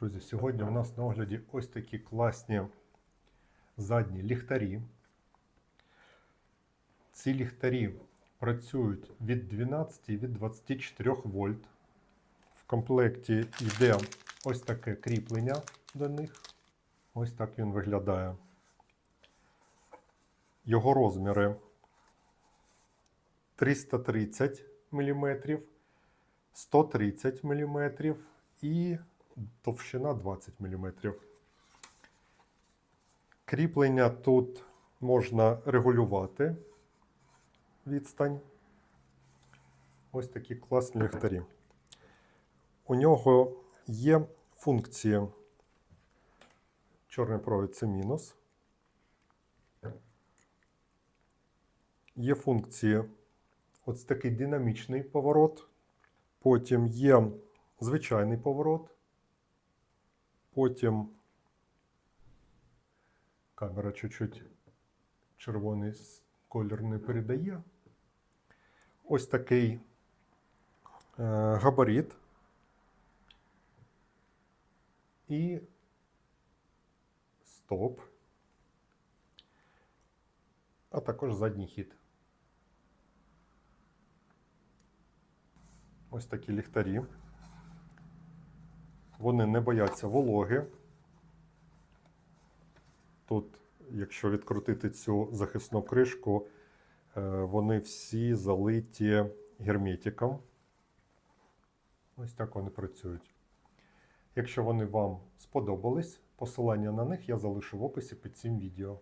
Друзі, сьогодні у нас на огляді ось такі класні задні ліхтарі. Ці ліхтарі працюють від 12 і від 24 вольт. В комплекті йде ось таке кріплення до них. Ось так він виглядає. Його розміри 330 мм, 130 мм і товщина 20 мм. Кріплення тут можна регулювати відстань. Ось такі класні ліхтарі. У нього є функції. Чорний провід це мінус. Є функції ось такий динамічний поворот. Потім є звичайний поворот. Потім камера чуть-чуть червоний колір не передає. Ось такий е, габарит. І стоп. А також задній хід. Ось такі ліхтарі. Вони не бояться вологи. Тут, якщо відкрутити цю захисну кришку, е, вони всі залиті герметиком. Ось так вони працюють. Якщо вони вам сподобались, посилання на них я залишу в описі під цим відео.